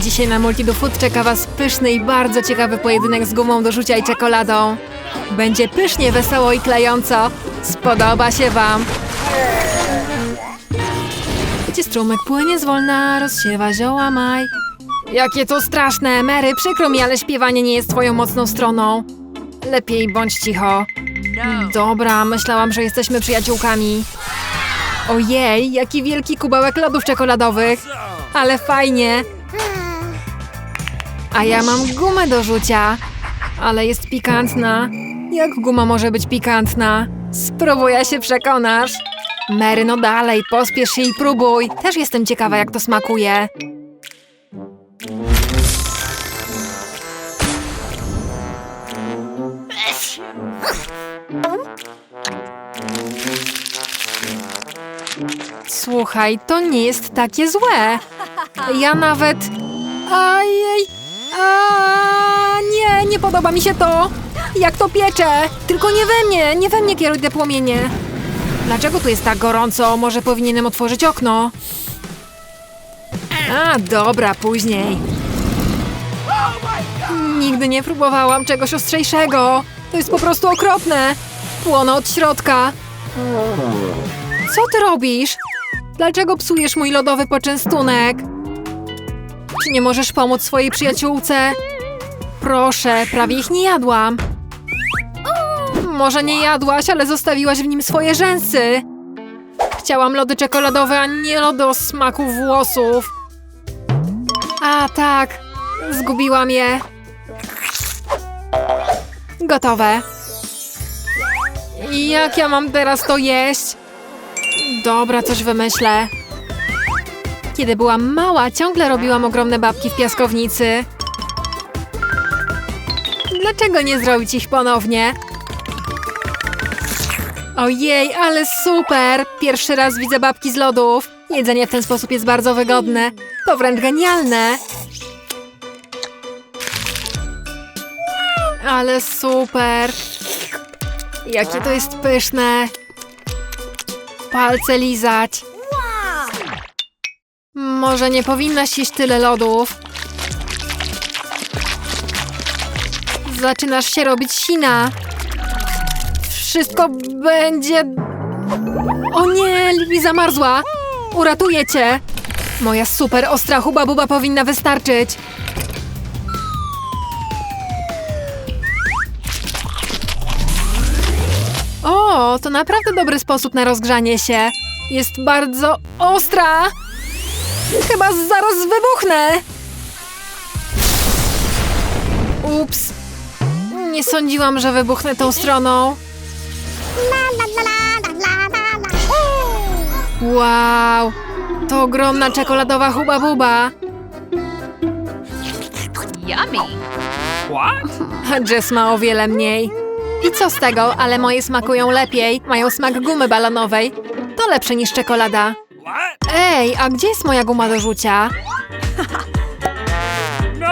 Dzisiaj na Multidu Food czeka Was pyszny i bardzo ciekawy pojedynek z gumą do rzucia i czekoladą. Będzie pysznie, wesoło i klejąco. Spodoba się Wam. Gdzie strumyk płynie zwolna, rozsiewa zioła maj. Jakie to straszne, Mary, przykro mi, ale śpiewanie nie jest twoją mocną stroną. Lepiej bądź cicho. Dobra, myślałam, że jesteśmy przyjaciółkami. Ojej, jaki wielki kubełek lodów czekoladowych. Ale fajnie. A ja mam gumę do rzucia. Ale jest pikantna. Jak guma może być pikantna? Spróbuj, a się przekonasz. Mary, no dalej, pospiesz się i próbuj. Też jestem ciekawa, jak to smakuje. Słuchaj, to nie jest takie złe. Ja nawet... Ajej... A nie, nie podoba mi się to. Jak to piecze. Tylko nie we mnie, nie we mnie kieruj te płomienie. Dlaczego tu jest tak gorąco? Może powinienem otworzyć okno? A, dobra, później. Nigdy nie próbowałam czegoś ostrzejszego. To jest po prostu okropne. Płonę od środka. Co ty robisz? Dlaczego psujesz mój lodowy poczęstunek? Czy nie możesz pomóc swojej przyjaciółce? Proszę, prawie ich nie jadłam. Może nie jadłaś, ale zostawiłaś w nim swoje rzęsy. Chciałam lody czekoladowe, a nie lody o smaku włosów. A tak, zgubiłam je. Gotowe. Jak ja mam teraz to jeść? Dobra, coś wymyślę. Kiedy byłam mała, ciągle robiłam ogromne babki w piaskownicy. Dlaczego nie zrobić ich ponownie? Ojej, ale super! Pierwszy raz widzę babki z lodów. Jedzenie w ten sposób jest bardzo wygodne. To wręcz genialne. Ale super! Jakie to jest pyszne! Palce lizać. Może nie powinnaś jeść tyle lodów. Zaczynasz się robić sina. Wszystko będzie... O nie, Lili zamarzła. Uratuję cię. Moja super ostra huba buba powinna wystarczyć. O, to naprawdę dobry sposób na rozgrzanie się. Jest bardzo ostra. Chyba zaraz wybuchnę. Ups. Nie sądziłam, że wybuchnę tą stroną. Wow, to ogromna czekoladowa huba buba. Yummy. A Jess ma o wiele mniej. I co z tego, ale moje smakują lepiej. Mają smak gumy balonowej. To lepsze niż czekolada. Ej, a gdzie jest moja guma do rzucia?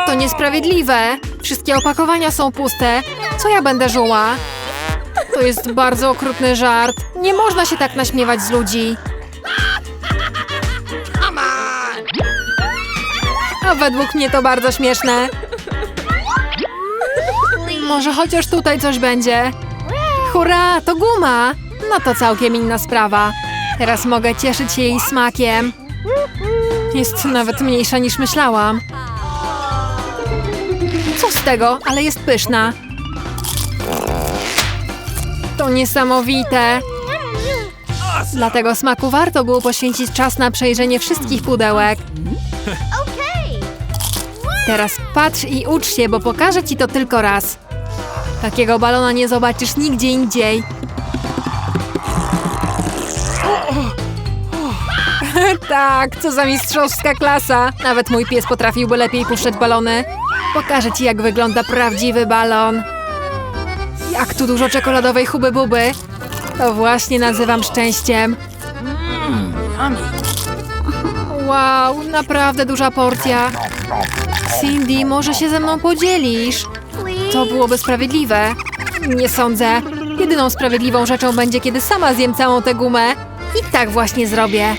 To niesprawiedliwe. Wszystkie opakowania są puste. Co ja będę żuła? To jest bardzo okrutny żart. Nie można się tak naśmiewać z ludzi. A według mnie to bardzo śmieszne. Może chociaż tutaj coś będzie. Hurra, to guma! No to całkiem inna sprawa. Teraz mogę cieszyć się jej smakiem. Jest nawet mniejsza niż myślałam. Co z tego, ale jest pyszna. To niesamowite. Dla tego smaku warto było poświęcić czas na przejrzenie wszystkich pudełek. Teraz patrz i ucz się, bo pokażę ci to tylko raz. Takiego balona nie zobaczysz nigdzie indziej. Tak, co za mistrzowska klasa. Nawet mój pies potrafiłby lepiej puszczać balony. Pokażę ci, jak wygląda prawdziwy balon. Jak tu dużo czekoladowej huby buby. To właśnie nazywam szczęściem. Wow, naprawdę duża porcja. Cindy, może się ze mną podzielisz? To byłoby sprawiedliwe. Nie sądzę. Jedyną sprawiedliwą rzeczą będzie, kiedy sama zjem całą tę gumę. I tak właśnie zrobię.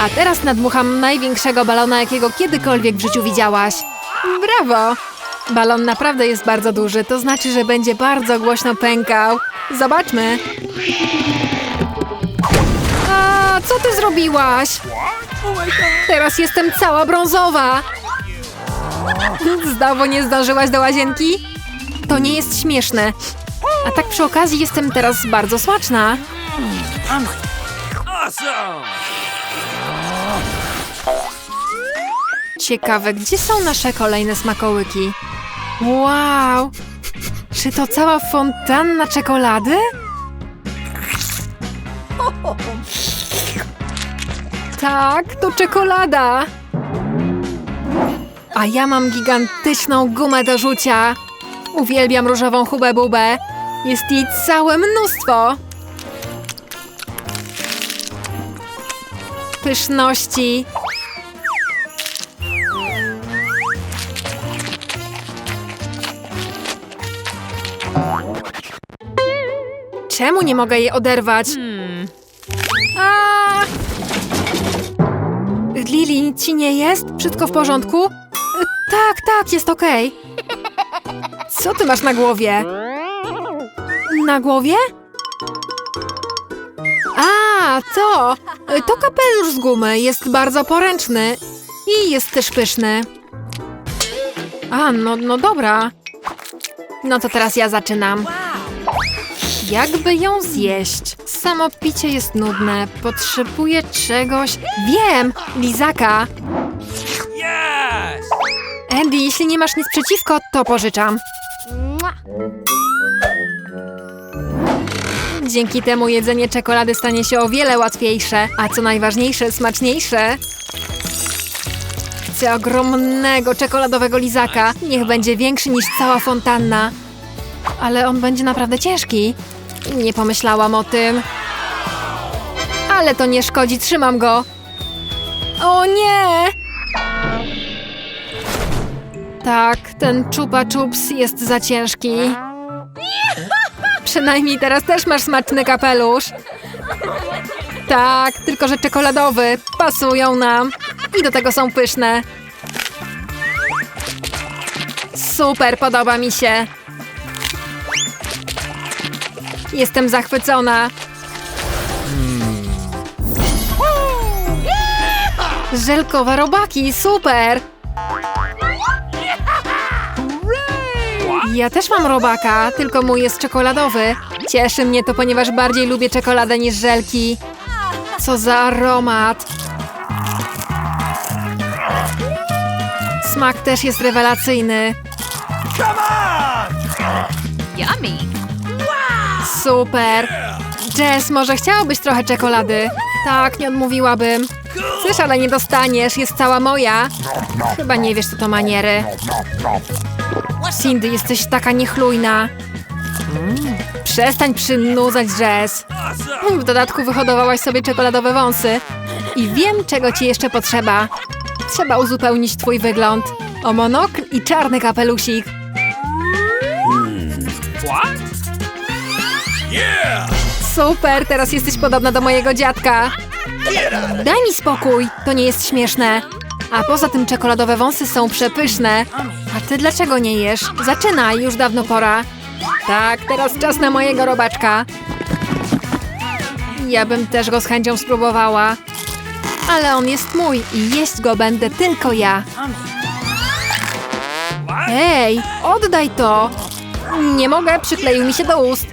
A teraz nadmucham największego balona, jakiego kiedykolwiek w życiu widziałaś. Brawo! Balon naprawdę jest bardzo duży, to znaczy, że będzie bardzo głośno pękał. Zobaczmy. A, co ty zrobiłaś? Teraz jestem cała brązowa. Znowu nie zdążyłaś do łazienki? To nie jest śmieszne. A tak przy okazji jestem teraz bardzo smaczna. Ciekawe, gdzie są nasze kolejne smakołyki? Wow! Czy to cała fontanna czekolady? Tak, to czekolada! A ja mam gigantyczną gumę do rzucia. Uwielbiam różową hubę bubę. Jest jej całe mnóstwo. Pyszności. Czemu nie mogę jej oderwać? A! Lili, ci nie jest? Wszystko w porządku? Tak, tak, jest okej. Co ty masz na głowie? Na głowie? A, to! To kapelusz z gumy. Jest bardzo poręczny. I jest też pyszny. A, no, no dobra. No to teraz ja zaczynam. Jakby ją zjeść? Samo picie jest nudne. Potrzebuję czegoś. Wiem! Lizaka. Andy, jeśli nie masz nic przeciwko, to pożyczam. Dzięki temu jedzenie czekolady stanie się o wiele łatwiejsze, a co najważniejsze, smaczniejsze. Chcę ogromnego czekoladowego lizaka. Niech będzie większy niż cała fontanna. Ale on będzie naprawdę ciężki. Nie pomyślałam o tym. Ale to nie szkodzi, trzymam go. O nie! Tak, ten chupa chups jest za ciężki. Przynajmniej teraz też masz smaczny kapelusz. Tak, tylko że czekoladowy. Pasują nam. I do tego są pyszne. Super, podoba mi się. Jestem zachwycona. Żelkowe robaki, super! Ja też mam robaka, tylko mój jest czekoladowy. Cieszy mnie to, ponieważ bardziej lubię czekoladę niż żelki. Co za aromat! Smak też jest rewelacyjny. Come on! Yummy. Super! Jess, może chciałabyś trochę czekolady? Tak, nie odmówiłabym. Chcesz, ale nie dostaniesz, jest cała moja. Chyba nie wiesz, co to maniery. Cindy, jesteś taka niechlujna. Przestań przynudzać Jess. W dodatku wyhodowałaś sobie czekoladowe wąsy. I wiem, czego ci jeszcze potrzeba. Trzeba uzupełnić twój wygląd. O monokl i czarny kapelusik. What? Yeah! Super, teraz jesteś podobna do mojego dziadka. Daj mi spokój, to nie jest śmieszne. A poza tym czekoladowe wąsy są przepyszne. A ty dlaczego nie jesz? Zaczynaj, już dawno pora. Tak, teraz czas na mojego robaczka. Ja bym też go z chęcią spróbowała. Ale on jest mój i jeść go będę tylko ja. Ej, oddaj to! Nie mogę, przykleił mi się do ust.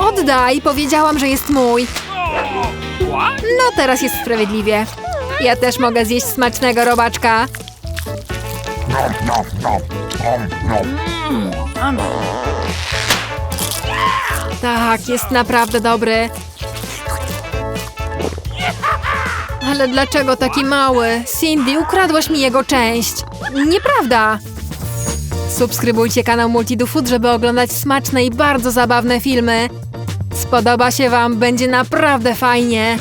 Oddaj, powiedziałam, że jest mój. No teraz jest sprawiedliwie. Ja też mogę zjeść smacznego robaczka. Tak, jest naprawdę dobry. Ale dlaczego taki mały? Cindy, ukradłaś mi jego część. Nieprawda. Subskrybujcie kanał Multidu Food, żeby oglądać smaczne i bardzo zabawne filmy. Spodoba się Wam, będzie naprawdę fajnie.